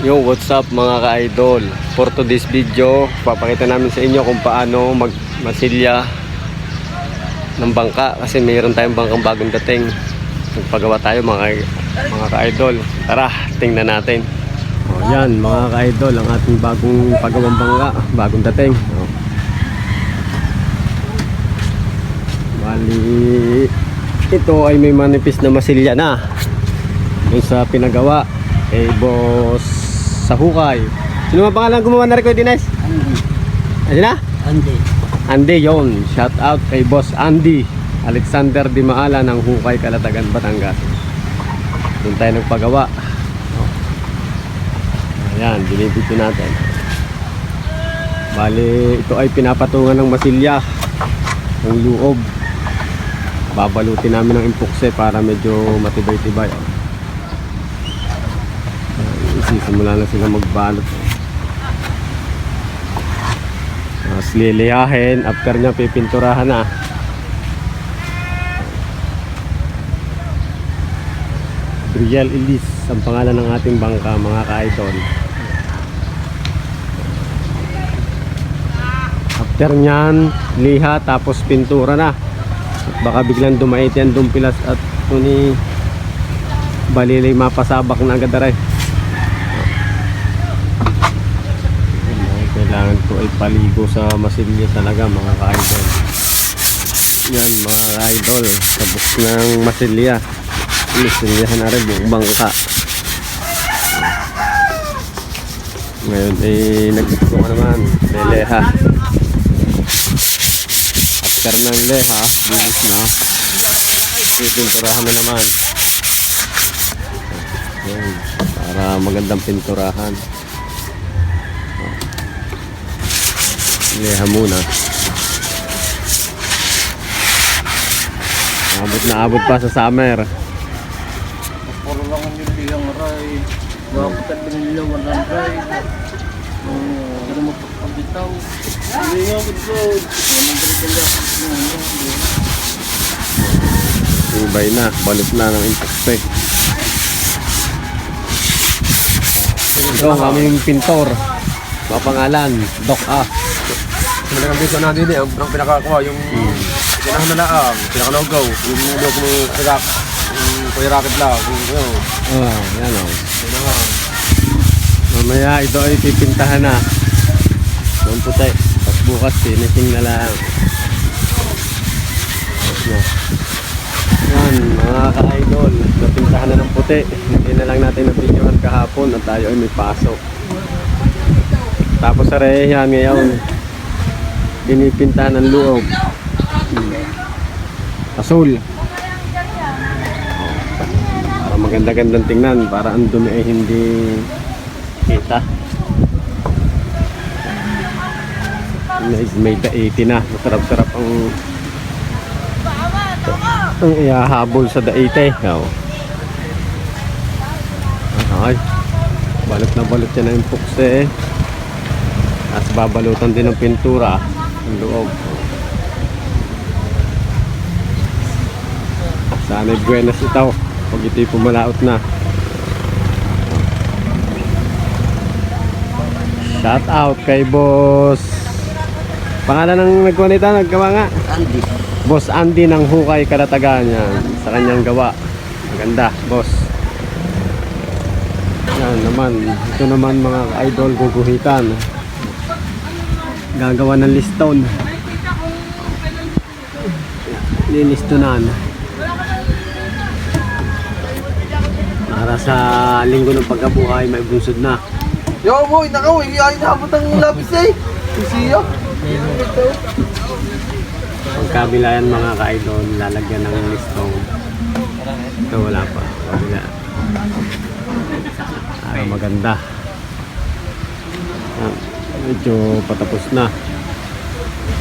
Yung what's up mga ka-idol? For today's video Papakita namin sa inyo kung paano magmasilya ng bangka Kasi mayroon tayong bangkang bagong dating. Magpagawa tayo mga, mga ka-idol. Tara, tingnan natin. O, Yan mga ka-idol Ang ating bagong pagawang bangka Bagong dating. O. Bali Ito ay may manipis na masilya na Yung sa pinagawa. Eh boss sa hukay. Sino ang pangalan gumawa na record Dines? Andy. Ano na? Andy. Andy yon. Shout out kay Boss Andy. Alexander Di Maala ng Hukay, Kalatagan, Batangas. Doon tayo nagpagawa. Ayan, binibidyo natin. Bali, ito ay pinapatungan ng masilya. Ng loob. Babalutin namin ng impukse para medyo matibay-tibay. Oh. Sisimula na sila magbalot. Tapos liliyahin. After niya pipinturahan na. Brielle Elise ang pangalan ng ating bangka mga ka-idol. After niyan, liha tapos pintura na. At baka biglang dumait yan dumpilas at kuni balilay mapasabak na agad aray. Ko ay paligo sa masilya talaga mga ka-idol. Yan mga ka-idol. Sabok ng masilya. Masilyahan na rin buong bangka. Ngayon eh nagbuko ka naman. Leleha. After ng leha, bilis na. Pinturahan na naman. Yan. Para magandang pinturahan. Leha muna. Abot na abot pa sa summer. Puro lang ang nilang aray. Bakit ang binila walang ray. Ano mo pagpabitaw. Hindi nga ko ganito Ibay na. Balot na ng impacte. Ito ang aming pintor. Mapangalan. Doc A. Talagang dito na din eh, ang, pinakakuha, yung pinahan na laang, pinakalogaw, yung log mo kagak, yung kuya rocket lang, yung ano, Oh, yan o. yun na nga. Mamaya ito ay pipintahan na. Ng puti. Tapos bukas finishing na lang. Tapos na. Yan, mga ka-idol. Napintahan na ng puti. Hindi na lang natin nabidyohan kahapon at tayo ay may pasok. Tapos sa yan ngayon. Pinipintahan ng loob. Hmm. Asul. Para maganda-gandang tingnan. Para ang dumi ay hindi kita. May, daiti na. Masarap-sarap ang ang ihahabol sa daite. Oh. Ay. Balot na balot yan ng pukse. Tapos babalutan din ng pintura. Ang loob. Sana'y buenas itaw. Pag ito'y pumalaot na. Shout out kay boss. Pangalan ng nagkuha nito, naggawa nga. Andy. Boss Andy ng Hukay Kalatagan yan sa kanyang gawa. Maganda, boss. Yan naman, ito naman mga idol guguhitan. Gagawa ng liston. Lilistonan. Para sa linggo ng pagkabuhay, may bunsod na. Yo boy, nakaw, iyayin na abot ang lapis eh. Susiya. Pagkabilayan mga ka-idol, lalagyan ng listong. Ito wala pa. Wala. Ah, maganda. Ah, medyo patapos na.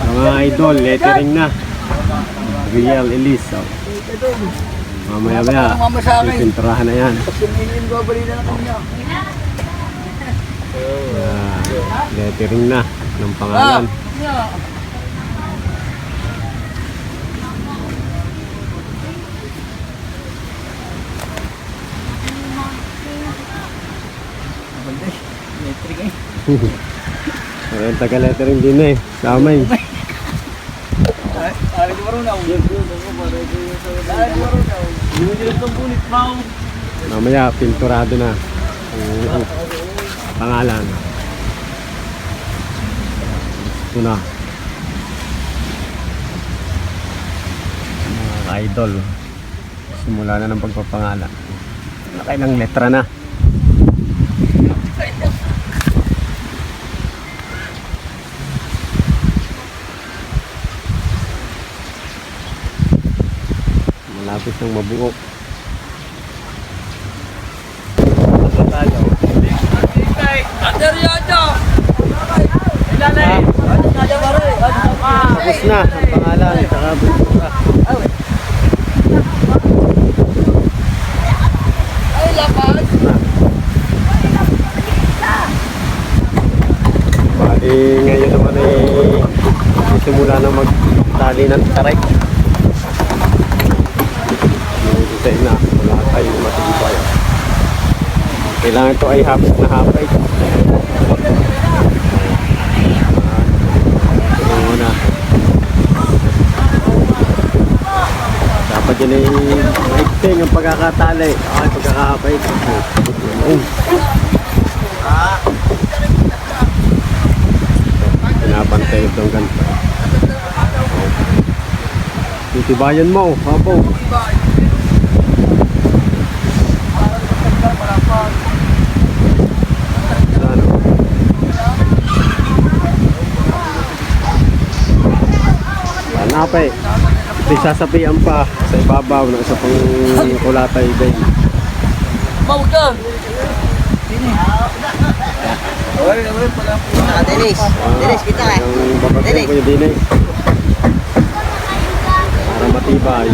Mga idol, lettering na. Real Elise. Oh. Mamaya maya, pipinturahan na yan. Niya. Ah, lettering na ng pangalan. Electric eh. Ayun, taga-lettering din eh. Damay. Ari ko marunaw. Yes, yes, ako para ito yung itong punit pao. Mamaya, pinturado na. Ang pangalan. Ito na. Mga ka-idol. Simula na ng pagpapangalan. Nakailang letra na. Malapit ng mabuo. Tapos na ang pangalan. Saka pintura. Bali, ngayon naman ay simula na magtali ng taray. Hintay na, wala tayong matibay. Kailangan ito ay hapit na hapit. Tulungan na. Dapat yun ay maigting ang pagkakatali. Ay, pagkakapit. Ayun. Pinapantay itong ganito. Titibayan mo, hapo. Hanapay. May sasapian pa sa ibabaw ng isa pang kulatay din. Mawag ka! Pala po. Ah, Dennis. Dennis, kita ka. Yung babagyan ko. Para matibay.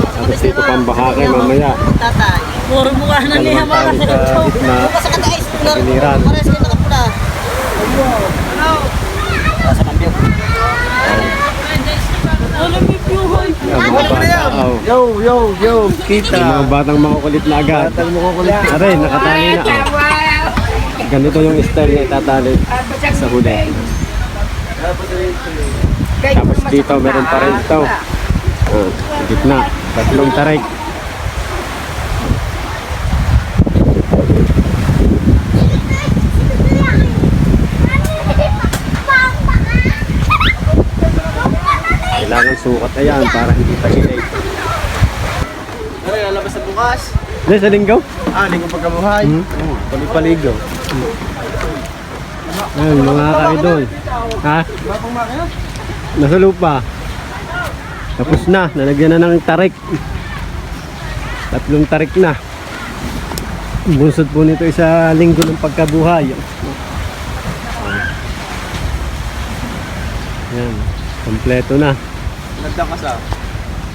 Tapos dito pang bahakay mamaya. Tatay. Puro mukha na niya mga Dalawang tao sa. Bukas sa katais. Giliran. Pares kayo nakapula. Sa kambyo. Yan, mga bata. Oh. Yo, yo, yo, kita. Yung mga batang makukulit na agad. Batang makukulit. Aray, nakatali na. Oh. Ganito yung style na itatali sa huli. Tapos dito meron pa rin ito. Sa gitna. Tatlong tarik. Sukat ayan para hindi tagilay. Ano, lalabas na bukas? Dahil sa linggaw? Ah, ko pagkabuhay. Hmm? Palipaligo. Ayun, mga ka-idol. Ha? Bakong makina? Nasa lupa. Tapos na, nalagyan na ng tarik. Tatlong tarik na. Bunsod po nito isa linggo ng pagkabuhay. Yan, kompleto na. Nagda ka sa.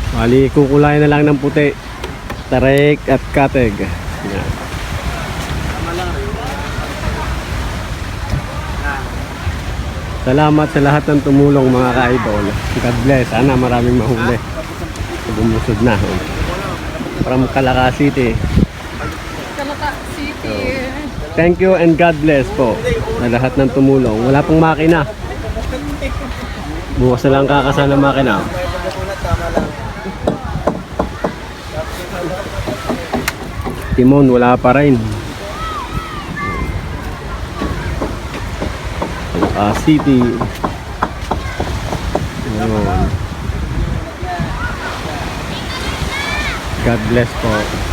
Bali, kukulayan na lang ng puti. Tarik at kateg. Yan. Tama lang rin. Salamat sa lahat ng tumulong mga ka-idol. God bless. Sana maraming mahuli. Bumusod na. From Calaca City. Kalaka City. Thank you and God bless po sa lahat ng tumulong. Wala pang makina. Bukas na lang kakasal ng makina. Timon, wala pa rin. Ah, City. Ayun. God bless po.